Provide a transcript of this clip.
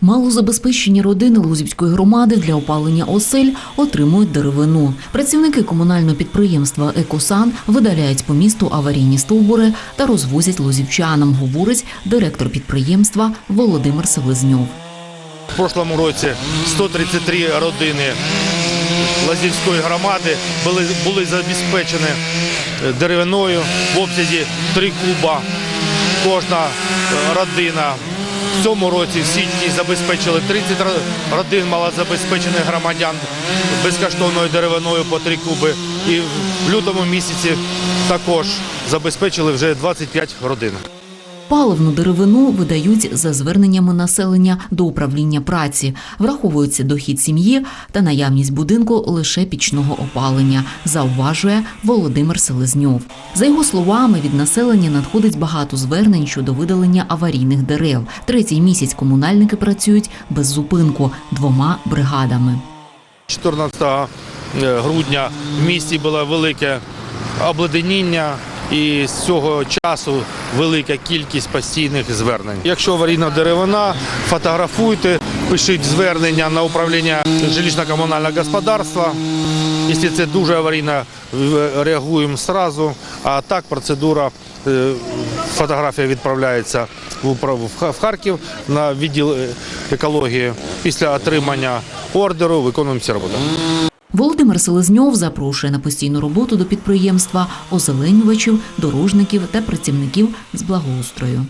Малозабезпечені родини Лузівської громади для опалення осель отримують деревину. Працівники комунального підприємства Екосан видаляють по місту аварійні стовбури та розвозять лузівчанам, говорить директор підприємства Володимир Селезньов. В прошлому році 133 родини Лазівської громади були, були забезпечені деревиною в обсязі 3 куба. Кожна родина. В цьому році в січні забезпечили 30 ро- родин малозабезпечених громадян безкоштовною деревиною по 3 куби. І в лютому місяці також забезпечили вже 25 родин. Паливну деревину видають за зверненнями населення до управління праці. Враховується дохід сім'ї та наявність будинку лише пічного опалення, зауважує Володимир Селезньов. За його словами, від населення надходить багато звернень щодо видалення аварійних дерев. Третій місяць комунальники працюють без зупинку двома бригадами. 14 грудня в місті було велике обледеніння. І з цього часу велика кількість постійних звернень. Якщо аварійна деревина, фотографуйте, пишіть звернення на управління жилищно-комунального господарства. Якщо це дуже аварійно, реагуємо одразу. А так процедура е, фотографія відправляється в Харків на відділ е, екології. Після отримання ордеру виконуємо ці роботи. Володимир Селезньов запрошує на постійну роботу до підприємства озеленювачів, дорожників та працівників з благоустрою.